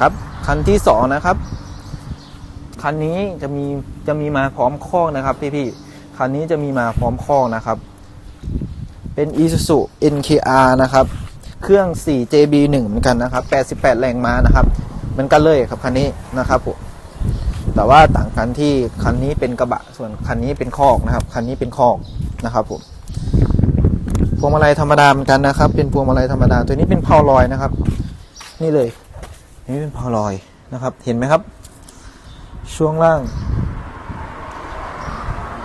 ครับ คันที่สองนะครับ คันนี้จะมีจะมีมาพร้อมคอกนะครับ พี่ๆคันนี้จะมีมาพร้อมคอกนะครับ เป็น Isuzu NKR นะครับ เครื่อง 4JB1 เหมือนกันนะครับ 88 แรงม้านะครับเหมือนกันเลยครับคันนี้นะครับผมแต่ว่าต่างกันที่คันนี้เป็นกระบะส่วนคันนี้เป็นคอกนะครับ คันนี้เป็นคอกนะครับผมพวงมาลัยธรรมดาเหมือนกันนะครับ เป็นพวงมาลัยธรรมดา ตัวนี้เป็นเพาลอยนะครับ นี่เลย นี่เป็นพาลอยนะครับ เห็นไหมครับ ช่วงล่าง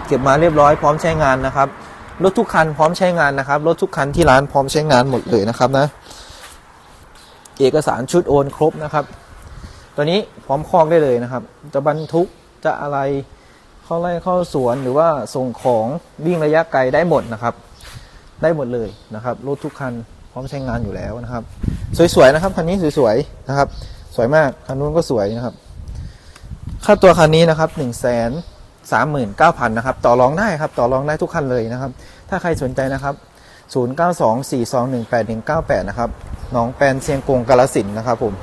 เก็บมาเรียบร้อยพร้อมใช้งานนะครับ รถทุกคันพร้อมใช้งานนะครับ รถทุกคันที่ร้านพร้อมใช้งานหมดเลยนะครับนะ เอกสารชุดโอนครบนะครับ ตัวนี้พร้อมคลอกได้เลยนะครับ จะบรรทุกจะอะไรเข้าไร่เข้าสวนหรือว่าส่งของวิ่งระยะไกลได้หมดนะครับ ได้หมดเลยนะครับ รถทุกคันพร้อมใช้งานอยู่แล้วนะครับ สวยๆนะครับคันนี้สวยๆนะครับ สวยมากคันนู้นก็สวยนะครับ ค่าตัวคันนี้นะครับหนึ่งแสนสามหมื่นเก้าพันนะครับ ต่อรองได้ครับ ต่อรองได้ทุกคันเลยนะครับ ถ้าใครสนใจนะครับศูนย์เก้าสองสี่สองหนึ่งแปดหนึ่งเก้าแปดนะครับหน้องแปนเซียงกงกาลสินนะครับ ผม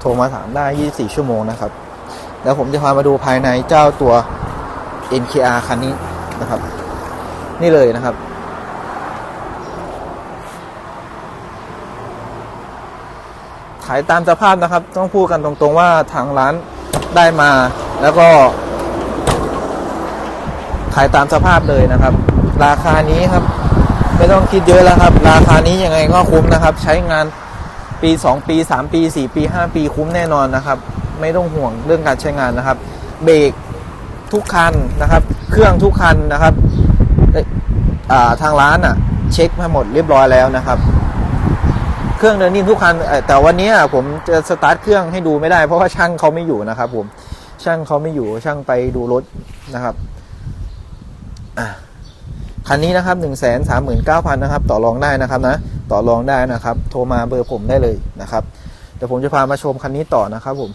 โทรมาถามได้24ชั่วโมงนะครับ แล้วผมจะพามาดูภายในเจ้าตัว NKR คันนี้นะครับ นี่เลยนะครับ ขายตามสภาพนะครับ ต้องพูดกันตรงๆว่าทางร้านได้มาแล้วก็ ขายตามสภาพเลยนะครับ ราคานี้ครับ ไม่ต้องคิดเยอะแล้วครับ ราคานี้ยังไงก็คุ้มนะครับ ใช้งานปี 2 ปี 3 ปี 4 ปี 5 ปีคุ้มแน่นอนนะครับ ไม่ต้องห่วงเรื่องการใช้งานนะครับ เบรกทุกคันนะครับ เครื่องทุกคันนะครับทางร้านอะ เช็คมาหมดเรียบร้อยแล้วนะครับ เครื่องเดินนิ่มทุกคันแต่วันนี้ผมจะสตาร์ทเครื่องให้ดูไม่ได้ เพราะว่าช่างเขาไม่อยู่นะครับ ผมช่างเขาไม่อยู่ช่างไปดูรถนะครับคันนี้นะครับหนึ่งแสนสามหมื่นเก้าพันนะครับ ต่อรองได้นะครับนะต่อรองได้นะครับ โทรมาเบอร์ผมได้เลยนะครับเดี๋ยวผมจะพามาชมคันนี้ต่อนะครับผม